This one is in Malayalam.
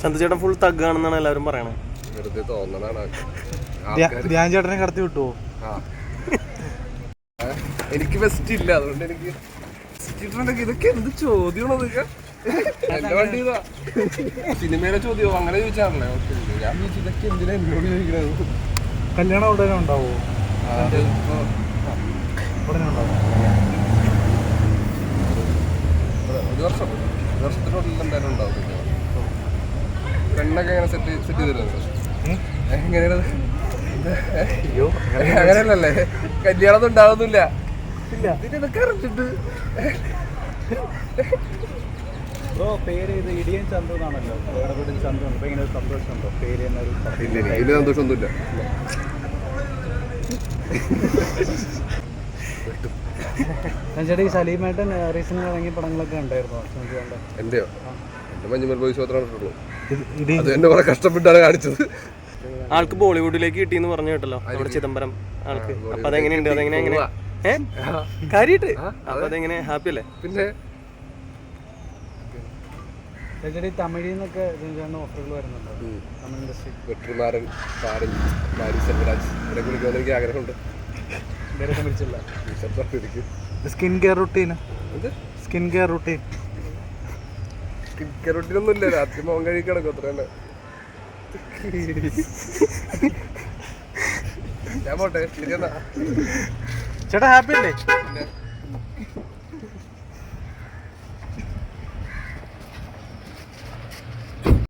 ചന്ദ്രചേട്ടൻ ഫുൾ തഗ് ആണെന്നാണ് എല്ലാവരും പറയണത് വെറുതെ തോന്നണാണ് ധ്യാൻ ചേട്ടനെ കടത്തി വിട്ടുവോ ആ. എനിക്ക് ബെസ്റ്റ് ഇല്ല. അതുകൊണ്ട് എനിക്ക് ഇട്ടിട്ടുണ്ടെങ്കിൽ ഇതൊക്കെ എന്ത് ചോദ്യമാണോ എന്റെ വണ്ടി ഇതാ. സിനിമയിലെ ചോദ്യമോ? അങ്ങനെ ചോദിച്ചാണല്ലേ ഓക്കെ ഞാൻ ചോദിച്ചു ഇതൊക്കെ എന്തിനാ എന്നോട് ചോദിക്കുന്നത് കല്യാണം ഉടനെ ഉണ്ടാവോ? ഉടനെ ഉണ്ടാവും? ഒരു- ഒരു വർഷം ഒരു വർഷത്തിനുള്ളിൽ എന്തായാലും ഉണ്ടാവും. എങ്ങനെ സെറ്റ് സെറ്റ് ചെയ്തിരുന്നത് എങ്ങനെയാണ്? അയ്യോ അങ്ങനെയല്ലേ കല്യാണം ഉണ്ടാവുന്നില്ല. അറിഞ്ഞിട്ട് ബ്രോ പേര് ഇത് ഇടിയൻ ചന്തു എന്നാണല്ലോ. വേടപെടും ചന്തു ഇങ്ങനെ ഒരു സന്തോഷമുണ്ടോ? പേര് എന്നൊരു ഇല്ല ഇല്ല ഇതിൽ സന്തോഷമൊന്നുമില്ല. ചേട്ടാ ഈ സലീമേട്ടൻ റീസെന്റ് ഇറങ്ങിയ പടങ്ങളൊക്കെ ഉണ്ടായിരുന്നു എന്റെയോ? എന്റെ മഞ്ഞുമൽ ബോയ്സ് മാത്രമേ കണ്ടിട്ടുള്ളൂ. അത് എന്നെ വളരെ കഷ്ടപ്പെട്ടാണ് കാണിച്ചത്. ആൾക്ക് ബോളിവുഡിലേക്ക് കിട്ടി എന്ന് പറഞ്ഞു കേട്ടല്ലോ നമ്മുടെ ചിദംബരം ആൾക്ക്. അപ്പൊ അതെങ്ങനെയുണ്ട്? അതെങ്ങനെ എങ്ങനെ? കാര്യായിട്ട്. അപ്പൊ അതെങ്ങനെ? ഹാപ്പി അല്ലേ? പിന്നെ? തമിഴിൽ നിന്നൊക്കെ ഓഫറുകൾ വരുന്നുണ്ടോ? തമിഴ് ഇൻഡസ്ട്രി. വെട്രിമാരൻ പാരൻ മാരി സെൽവരാജ് ഇവിടെ വിളിക്കുമെന്ന് എനിക്ക് ആഗ്രഹമുണ്ട്. ഇതുവരെ വിളിച്ചില്ല ടീച്ചർ എനിക്ക് skin care routine. Skin care ഇല്ല രാത്രി മോൻ കഴുകി കിടക്കും അത്ര തന്നെ ഞാൻ പോട്ടെ ശരിയെന്നാ ചേട്ടാ ഹാപ്പി അല്ലേ?